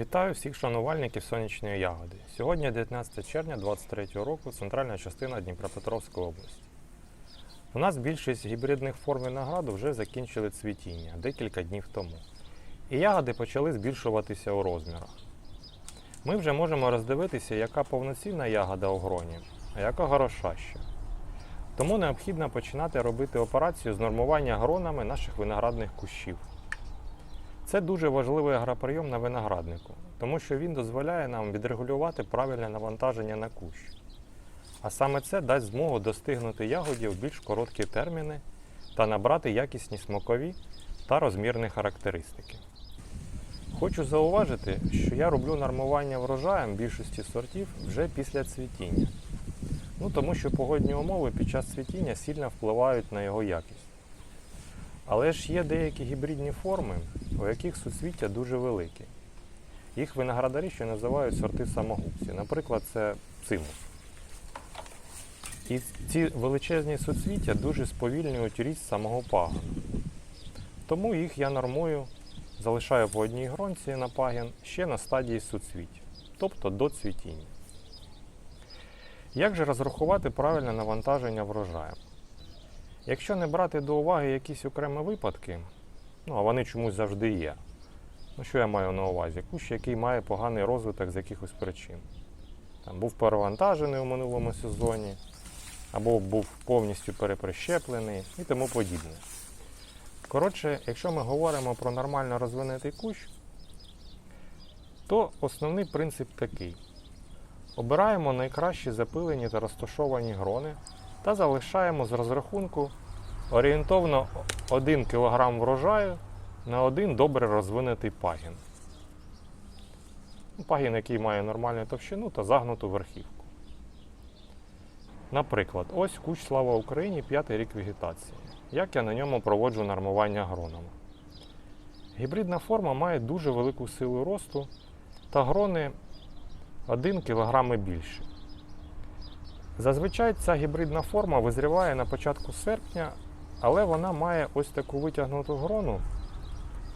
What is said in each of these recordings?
Вітаю всіх шанувальників сонячної ягоди. Сьогодні 19 червня 2023 року, центральна частина Дніпропетровської області. У нас більшість гібридних форм винограду вже закінчили цвітіння декілька днів тому. І ягоди почали збільшуватися у розмірах. Ми вже можемо роздивитися, яка повноцінна ягода у гроні, а яка горошаща. Тому необхідно починати робити операцію з нормування гронами наших виноградних кущів. Це дуже важливий агроприйом на винограднику, тому що він дозволяє нам відрегулювати правильне навантаження на кущ. А саме це дасть змогу достигнути ягоді в більш короткі терміни та набрати якісні смакові та розмірні характеристики. Хочу зауважити, що я роблю нормування врожаєм більшості сортів вже після цвітіння. Ну, тому що погодні умови під час цвітіння сильно впливають на його якість. Але ж є деякі гібридні форми, у яких суцвіття дуже великі. Їх виноградарі ще називають сорти самогубці. Наприклад, це цимус. І ці величезні суцвіття дуже сповільнюють ріст самого пагону. Тому їх я нормую, залишаю по одній гронці на пагін ще на стадії суцвіття, тобто до цвітіння. Як же розрахувати правильне навантаження врожаю? Якщо не брати до уваги якісь окремі випадки, ну а вони чомусь завжди є. Ну, що я маю на увазі? Кущ, який має поганий розвиток з якихось причин. Там був перевантажений у минулому сезоні, або був повністю переприщеплений і тому подібне. Коротше, якщо ми говоримо про нормально розвинутий кущ, то основний принцип такий: обираємо найкращі запилені та розташовані грони та залишаємо з розрахунку орієнтовно 1 кг врожаю на один добре розвинутий пагін. Ну, Пагін, який має нормальну товщину та загнуту верхівку. Наприклад, ось кущ Слава Україні, п'ятий рік вегетації. Як я на ньому проводжу нормування гронами. Гібридна форма має дуже велику силу росту та грони 1 кг більше. Зазвичай ця гібридна форма визріває на початку серпня, але вона має ось таку витягнуту грону,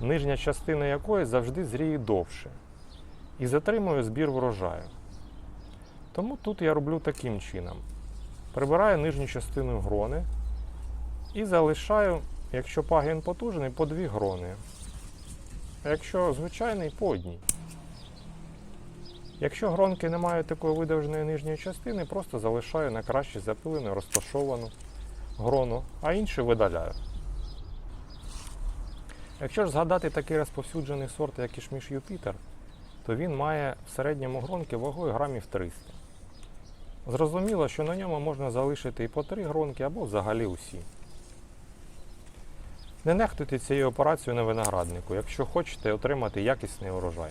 нижня частина якої завжди зріє довше і затримує збір врожаю. Тому тут я роблю таким чином: прибираю нижню частину грони і залишаю, якщо пагін потужний, по дві грони. А якщо звичайний, по одній. Якщо гронки не мають такої видовженої нижньої частини, просто залишаю на краще запилену, розташовану грону, а інші видаляю. Якщо ж згадати такий розповсюджений сорт, як Ішміш Юпітер, то він має в середньому гронки вагою грамів 300. Зрозуміло, що на ньому можна залишити і по 3 гронки або взагалі усі. Не нехтуйте цією операцією на винограднику, якщо хочете отримати якісний урожай.